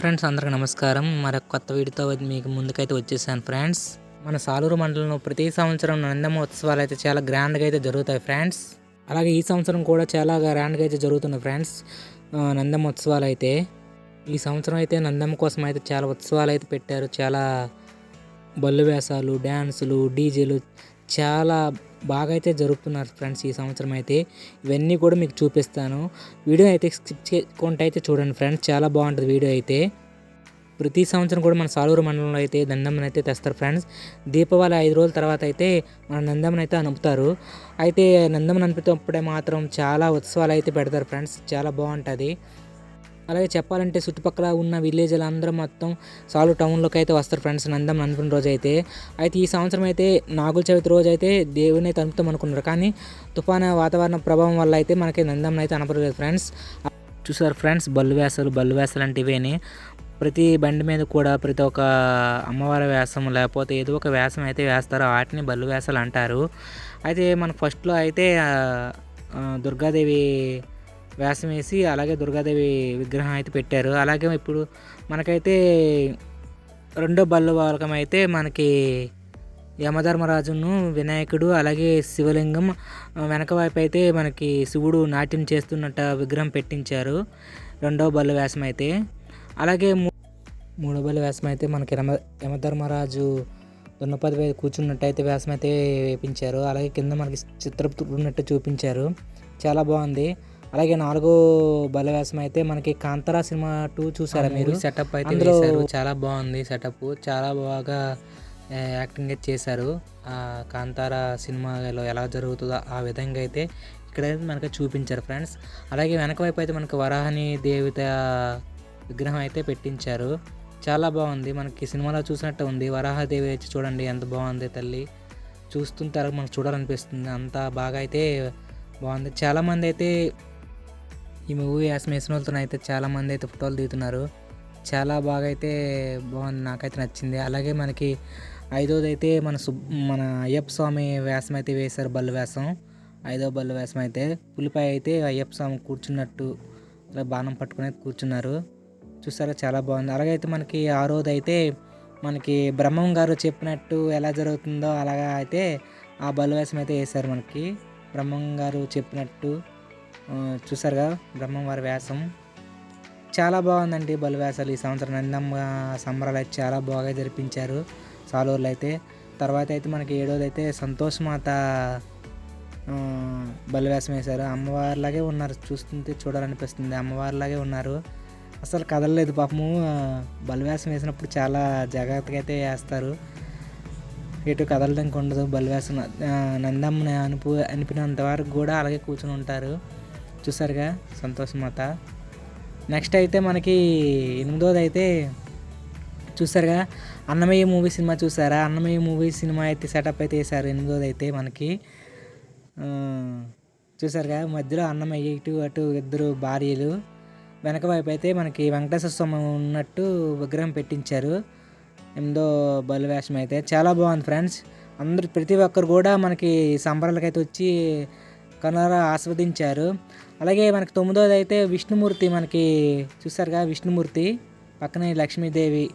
Friends అందరికీ నమస్కారం. మరొక కొత్త వీడియోతో మీకు ముందుకైతే వచ్చేసాను ఫ్రెండ్స్. మన సాలూరు మండలంలో ప్రతి సంవత్సరం నందమ్మ ఉత్సవాలు అయితే చాలా గ్రాండ్గా అయితే జరుగుతాయి ఫ్రెండ్స్. అలాగే ఈ సంవత్సరం కూడా చాలా గ్రాండ్గా అయితే జరుగుతున్నాయి ఫ్రెండ్స్. ఆ, నందమ్మ ఉత్సవాలు అయితే. ఈ సంవత్సరం అయితే నందమ్మ కోసం అయితే చాలా ఉత్సవాలు అయితే పెట్టారు. చాలా బళ్ళు వేషాలు డ్యాన్సులు డీజేలు చాలా బాగా అయితే జరుపుతున్నారు ఫ్రెండ్స్ ఈ సంవత్సరం అయితే ఇవన్నీ కూడా మీకు చూపిస్తాను. వీడియో అయితే స్కిప్ చేయకుండా అయితే చూడండి ఫ్రెండ్స్. చాలా బాగుంటుంది వీడియో అయితే. ప్రతి సంవత్సరం కూడా మన సాలూరు మండలంలో అయితే నందమ్మని అయితే తెస్తారు ఫ్రెండ్స్. దీపావళి ఐదు రోజుల తర్వాత అయితే మన నందమ్మని అయితే అనుపుతారు అయితే నందమ్మని అనుపుతప్పుడే మాత్రం చాలా ఉత్సవాలు అయితే పెడతారు ఫ్రెండ్స్. చాలా బాగుంటుంది. అలాగే చెప్పాలంటే చుట్టుపక్కల ఉన్న విలేజ్లు అందరూ మొత్తం సాలు టౌన్లోకి అయితే వస్తారు ఫ్రెండ్స్ నందం అనుకున్న రోజు అయితే. అయితే ఈ సంవత్సరం అయితే నాగుల చవితి రోజు అయితే దేవుని అయితే అనుకున్నారు కానీ తుఫాను వాతావరణ ప్రభావం వల్ల అయితే మనకి నందం అయితే అనపడలేదు ఫ్రెండ్స్. చూసారు ఫ్రెండ్స్ బల్లు వేసాలు బల్లు వేసాలు అంటే ఇవేని. ప్రతి బండి మీద కూడా ప్రతి ఒక్క అమ్మవారి వేషం లేకపోతే ఏదో ఒక వేషం అయితే వేస్తారో. వాటిని బల్లు వేసాలు అంటారు. అయితే మనకు ఫస్ట్లో అయితే దుర్గాదేవి వేసం వేసి అలాగే దుర్గాదేవి విగ్రహం అయితే పెట్టారు. అలాగే ఇప్పుడు మనకైతే రెండో బల్లు వాలకం అయితే మనకి యమధర్మరాజును వినాయకుడు అలాగే శివలింగం వెనక వైపు అయితే మనకి శివుడు నాట్యం చేస్తున్నట్ట విగ్రహం పెట్టించారు రెండవ బల్లు వేషం అయితే. అలాగే మూ- మూడో బల్లు వేషం అయితే మనకి యమ యమధర్మరాజు దున్నపది మీద కూర్చున్నట్టయితే వేషం అయితే వేపించారు. అలాగే కింద మనకి చిత్రం ఉన్నట్టు చూపించారు. చాలా బాగుంది. అలాగే నాలుగో బల వేషం అయితే మనకి కాంతారా సినిమా టూ చూసారా మీరు? సెటప్ అయితే వేశారు. చాలా బాగుంది సెటప్ చాలా బాగా యాక్టింగ్ అయితే చేశారు. ఆ కాంతారా సినిమాలో ఎలా జరుగుతుందో ఆ విధంగా అయితే ఇక్కడ మనకి చూపించారు ఫ్రెండ్స్ అలాగే వెనక వైపు అయితే మనకి వరాహని దేవత విగ్రహం అయితే పెట్టించారు. చాలా బాగుంది. మనకి సినిమాలో చూసినట్టు ఉంది. వరాహదేవి వచ్చి చూడండి ఎంత బాగుంది తల్లి. చూస్తుంటారు మనకు చూడాలనిపిస్తుంది. అంత బాగా అయితే బాగుంది. చాలామంది అయితే ఈ మూవీ వేసిన వేసిన వాళ్ళతో అయితే చాలామంది అయితే ఫోటోలు దిగుతున్నారు. చాలా బాగా అయితే బాగుంది నాకైతే నచ్చింది. అలాగే మనకి ఐదోది అయితే మన సు మన అయ్యప్ప స్వామి వేషం అయితే వేశారు బల్లు వేషం. ఐదో బల్లు వేషం అయితే పులిపై అయితే అయ్యప్ప స్వామి కూర్చున్నట్టు అలా బాణం పట్టుకుని అయితే కూర్చున్నారు. చూసారా చాలా బాగుంది. అలాగే అయితే మనకి ఆరోది అయితే మనకి బ్రహ్మం గారు చెప్పినట్టు ఎలా జరుగుతుందో అలాగా అయితే ఆ బల్లు వేషం అయితే వేశారు మనకి. బ్రహ్మం గారు చెప్పినట్టు చూసారుగా బ్రహ్మం వారి వ్యాసం. చాలా బాగుందండి బలి ఈ సంవత్సరం. నందమ్మ సంబరాలు అయితే చాలా బాగా జరిపించారు సాలూరులో అయితే. తర్వాత అయితే మనకి ఏడోది అయితే సంతోష్ మాత ఆ, వేశారు. అమ్మవారిలాగే ఉన్నారు. చూస్తుంటే చూడాలనిపిస్తుంది. అమ్మవారిలాగే ఉన్నారు. అసలు కదలలేదు పాపము. బలివ్యాసం వేసినప్పుడు చాలా జాగ్రత్తగా అయితే వేస్తారు. ఎటు కదలడానికి ఉండదు బలివేషం నందమ్మని అనుపు అనిపినంత వరకు కూడా అలాగే కూర్చుని ఉంటారు. చూసారుగా? సంతోష్ మాత. నెక్స్ట్ అయితే మనకి ఎనిమిదోది అయితే చూసారుగా? అన్నమయ్య మూవీ సినిమా చూసారా? అన్నమయ్య మూవీ సినిమా అయితే సెటప్ అయితే వేశారు ఎనిమిదోది అయితే మనకి చూసారుగా? మధ్యలో అన్నమయ్య ఇటు అటు ఇద్దరు భార్యలు. వెనక వైపు అయితే మనకి వెంకటేశ్వర స్వామి ఉన్నట్టు విగ్రహం పెట్టించారు. ఎనిమిదో బలివేషం అయితే చాలా బాగుంది ఫ్రెండ్స్. అందరూ ప్రతి ఒక్కరు కూడా మనకి సంబరాలకైతే అయితే వచ్చి కనుర ఆస్వాదించారు. అలాగే మనకి తొమ్మిదోది అయితే విష్ణుమూర్తి మనకి చూసారుగా విష్ణుమూర్తి పక్కనే లక్ష్మీదేవి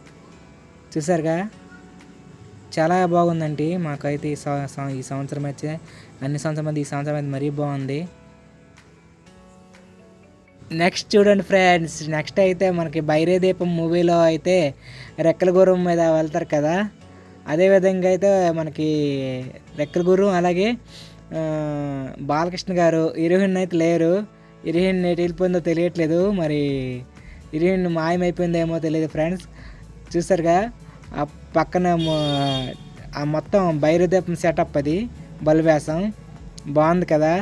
చూసారుగా. చాలా బాగుందండి మాకైతే ఈ ఈ సంవత్సరం అయితే అన్ని సంవత్సరం అయితే ఈ సంవత్సరం అయితే మరీ బాగుంది. నెక్స్ట్ చూడండి ఫ్రెండ్స్ నెక్స్ట్ అయితే మనకి బైరే దీపం మూవీలో అయితే రెక్కల గుర్రం మీద వెళ్తారు కదా. అదేవిధంగా అయితే మనకి రెక్కల గుర్రం అలాగే బాలకృష్ణ గారు హీరోయిన్ అయితే లేరు. హీరోయిన్ ఎటు వెళ్ళిపోయిందో తెలియట్లేదు. మరి హీరోయిన్ మాయమైపోయిందేమో తెలియదు ఫ్రెండ్స్. చూసారుగా ఆ పక్కన ఆ మొత్తం బైరదీపం సెటప్ అది బలివేషం బాగుంది కదా?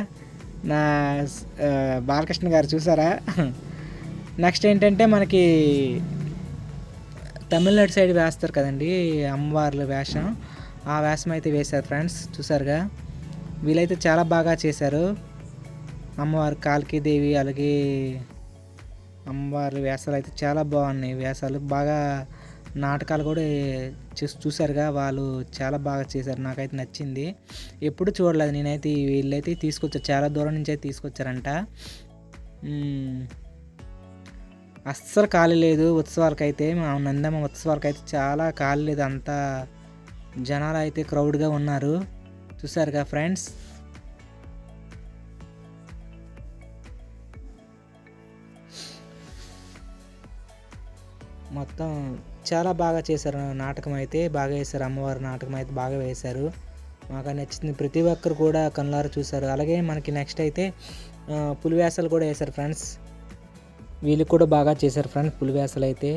నా బాలకృష్ణ గారు చూసారా? నెక్స్ట్ ఏంటంటే మనకి తమిళనాడు సైడ్ వేస్తారు కదండి అమ్మవార్ల వేషం. ఆ వేషం అయితే వేశారు ఫ్రెండ్స్. చూసారుగా? వీళ్ళైతే చాలా బాగా చేశారు. అమ్మవారు కాల్కి దేవి అలాగే అమ్మవారి వేషాలు అయితే చాలా బాగున్నాయి. వేషాలు బాగా నాటకాలు కూడా చూసి చూసారుగా వాళ్ళు చాలా బాగా చేశారు. నాకైతే నచ్చింది. ఎప్పుడు చూడలేదు. నేనైతే వీళ్ళైతే తీసుకొచ్చారు చాలా దూరం నుంచి అయితే తీసుకొచ్చారంట. అస్సలు ఖాళీ లేదు ఉత్సవాలకైతే. మా నందమ్మ ఉత్సవాలకైతే చాలా ఖాళీ లేదు. అంతా జనాలు అయితే క్రౌడ్గా ఉన్నారు. చూసారుగా ఫ్రెండ్స్? మొత్తం చాలా బాగా చేశారు నాటకం అయితే బాగా వేశారు అమ్మవారి నాటకం అయితే బాగా వేశారు. మాకు నచ్చింది. ప్రతి ఒక్కరు కూడా కళ్ళారు చూశారు. అలాగే మనకి నెక్స్ట్ అయితే పులివేసలు కూడా వేశారు ఫ్రెండ్స్. వీళ్ళు కూడా బాగా చేశారు ఫ్రెండ్స్ పులివేసలు అయితే.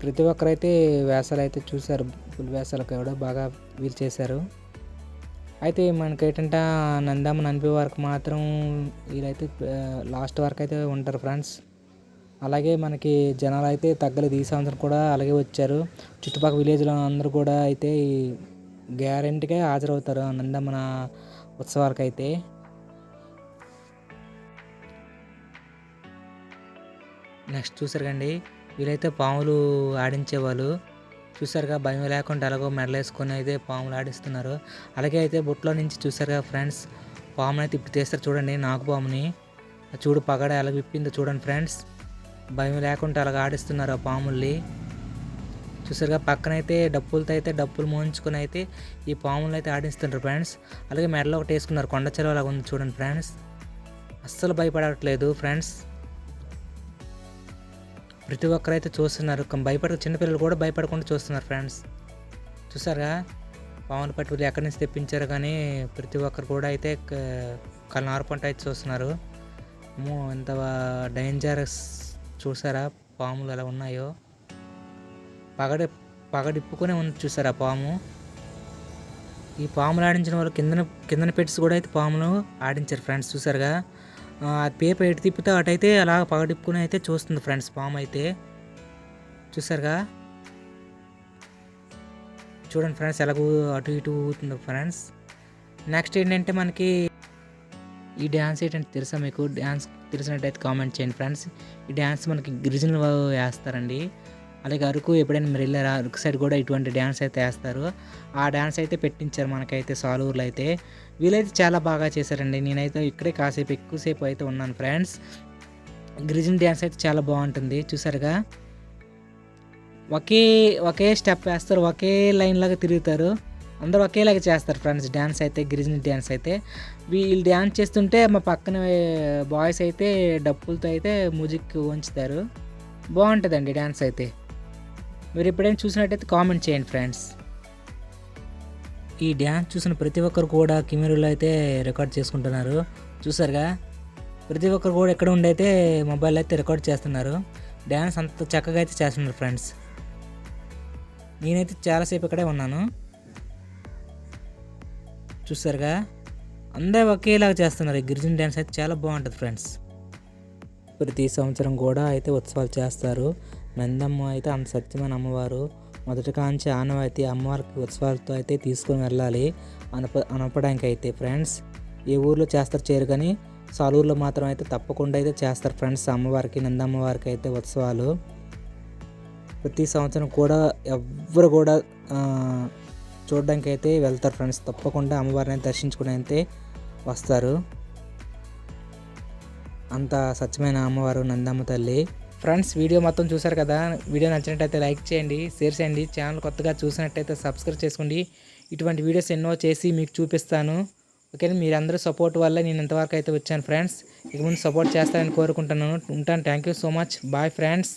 ప్రతి ఒక్కరైతే వేసాలు అయితే చూశారు పులివేషాలు కూడా బాగా వీళ్ళు చేశారు. అయితే మనకి ఏంటంటే నందమ్మ నంపి వరకు మాత్రం వీళ్ళైతే లాస్ట్ వరకు అయితే ఉంటారు ఫ్రెండ్స్. అలాగే మనకి జనాలు అయితే తగ్గలేదు. ఈ సంవత్సరం కూడా అలాగే వచ్చారు. చుట్టుపక్కల విలేజ్లో అందరూ కూడా అయితే గ్యారెంటీగా హాజరవుతారు ఆ నందమ్మన ఉత్సవాలకు అయితే నెక్స్ట్ చూసారు కండి. వీళ్ళైతే పాములు ఆడించేవాళ్ళు చూసారుగా భయం లేకుండా ఎలాగో మెడలేసుకొని అయితే పాములు ఆడిస్తున్నారు. అలాగే అయితే బుట్టలో నుంచి చూసారుగా ఫ్రెండ్స్ పాముని అయితే ఇప్పుడు తీస్తారు చూడండి నాకు పాముని. చూడు పగడ ఎలా విప్పిందో చూడండి ఫ్రెండ్స్. భయం లేకుండా అలాగ ఆడిస్తున్నారు ఆ పాముల్ని. చూసారుగా పక్కనైతే డప్పులతో అయితే డప్పులు మోయించుకొని అయితే ఈ పాములను అయితే ఆడిస్తున్నారు ఫ్రెండ్స్. అలాగే మెడలో ఒకటి వేసుకున్నారు కొండ చెరువు ఉంది చూడండి ఫ్రెండ్స్. అస్సలు భయపడట్లేదు ఫ్రెండ్స్. ప్రతి ఒక్కరైతే చూస్తున్నారు. కం- భయపడ చిన్నపిల్లలు కూడా భయపడకుండా చూస్తున్నారు ఫ్రెండ్స్. చూసారుగా? పాములు పట్టుకులు ఎక్కడి నుంచి తెప్పించారు కానీ ప్రతి ఒక్కరు కూడా అయితే కళ్ళ పంట అయితే చూస్తున్నారు. అమ్మో ఎంత డేంజరస్ చూసారా? పాములు ఎలా ఉన్నాయో. పగడి పగడిప్పుకునే ఉంది చూసారా పాము? ఈ పాములు ఆడించిన వాళ్ళు కిందన కిందన పెట్టి కూడా అయితే పాములు ఆడించారు ఫ్రెండ్స్ చూసారుగా? అది పేపర్ ఎటు తిప్పితే అటైతే అలా పగడిప్పుకుని అయితే చూస్తుంది ఫ్రెండ్స్ పాము అయితే. చూసారుగా? చూడండి ఫ్రెండ్స్ ఎలాగో అటు ఇటు ఊగుతుంది ఫ్రెండ్స్. నెక్స్ట్ ఏంటంటే మనకి ఈ డ్యాన్స్ ఏంటంటే తెలుసా మీకు? డ్యాన్స్ తెలిసినట్టయితే కామెంట్ చేయండి ఫ్రెండ్స్. ఈ డ్యాన్స్ మనకి గిరిజనులు వేస్తారండి. అలాగే అరకు ఎప్పుడైనా మీరు వెళ్ళారా? అరకు సైడ్ కూడా ఇటువంటి డ్యాన్స్ అయితే వేస్తారు. ఆ డ్యాన్స్ అయితే పెట్టించారు మనకైతే సాలూరులో అయితే. వీళ్ళైతే చాలా బాగా చేశారండి. నేనైతే ఇక్కడే కాసేపు ఎక్కువసేపు అయితే ఉన్నాను ఫ్రెండ్స్. గిరిజన డ్యాన్స్ అయితే చాలా బాగుంటుంది. చూసారుగా? ఒకే ఒకే స్టెప్ వేస్తారు. ఒకే లైన్ లాగా తిరుగుతారు. అందరూ ఒకేలాగా చేస్తారు ఫ్రెండ్స్ డ్యాన్స్ అయితే గిరిజన డ్యాన్స్ అయితే. వీళ్ళు డ్యాన్స్ చేస్తుంటే మా పక్కన బాయ్స్ అయితే డప్పులతో అయితే మ్యూజిక్ ఉంచుతారు. బాగుంటుందండి డ్యాన్స్ అయితే. మీరు ఎప్పుడైనా చూసినట్టయితే కామెంట్ చేయండి ఫ్రెండ్స్. ఈ డ్యాన్స్ చూసిన ప్రతి ఒక్కరు కూడా కెమెరాలో అయితే రికార్డ్ చేసుకుంటున్నారు. చూసారుగా? ప్రతి ఒక్కరు కూడా ఎక్కడ ఉండి అయితే మొబైల్ అయితే రికార్డ్ చేస్తున్నారు. డ్యాన్స్ అంత చక్కగా అయితే చేస్తున్నారు ఫ్రెండ్స్. నేనైతే చాలాసేపు ఇక్కడే ఉన్నాను. చూసారుగా? అందరూ ఒకేలాగా చేస్తున్నారు. గిరిజన డ్యాన్స్ అయితే చాలా బాగుంటుంది ఫ్రెండ్స్. ప్రతి సంవత్సరం కూడా అయితే ఉత్సవాలు చేస్తారు. నందమ్మ అయితే అంత సత్యమైన అమ్మవారు మొదటి కాంచి ఆనవాయితీ అమ్మవారికి ఉత్సవాలతో అయితే తీసుకొని వెళ్ళాలి అనప అనపడానికి అయితే ఫ్రెండ్స్. ఏ ఊర్లో చేస్తారు చేయరు కానీ సాలూరులో మాత్రం అయితే తప్పకుండా అయితే చేస్తారు ఫ్రెండ్స్ అమ్మవారికి నందమ్మవారికి అయితే ఉత్సవాలు. ప్రతి సంవత్సరం కూడా ఎవ్వరు కూడా చూడడానికి అయితే వెళ్తారు ఫ్రెండ్స్. తప్పకుండా అమ్మవారిని దర్శించుకుని అయితే వస్తారు. అంత సత్యమైన అమ్మవారు నందమ్మ తల్లి. ఫ్రెండ్స్ వీడియో మొత్తం చూసారు కదా? వీడియో నచ్చినట్టయితే లైక్ చేయండి షేర్ చేయండి. ఛానల్ కొత్తగా చూసినట్టయితే సబ్స్క్రైబ్ చేసుకోండి. ఇటువంటి వీడియోస్ ఎన్నో చేసి మీకు చూపిస్తాను. ఓకే మీరందరూ సపోర్ట్ వల్ల నేను ఇంతవరకు అయితే వచ్చాను ఫ్రెండ్స్. ఇక ముందు సపోర్ట్ చేస్తారని కోరుకుంటున్నాను. ఉంటాను. Thank you so much bye friends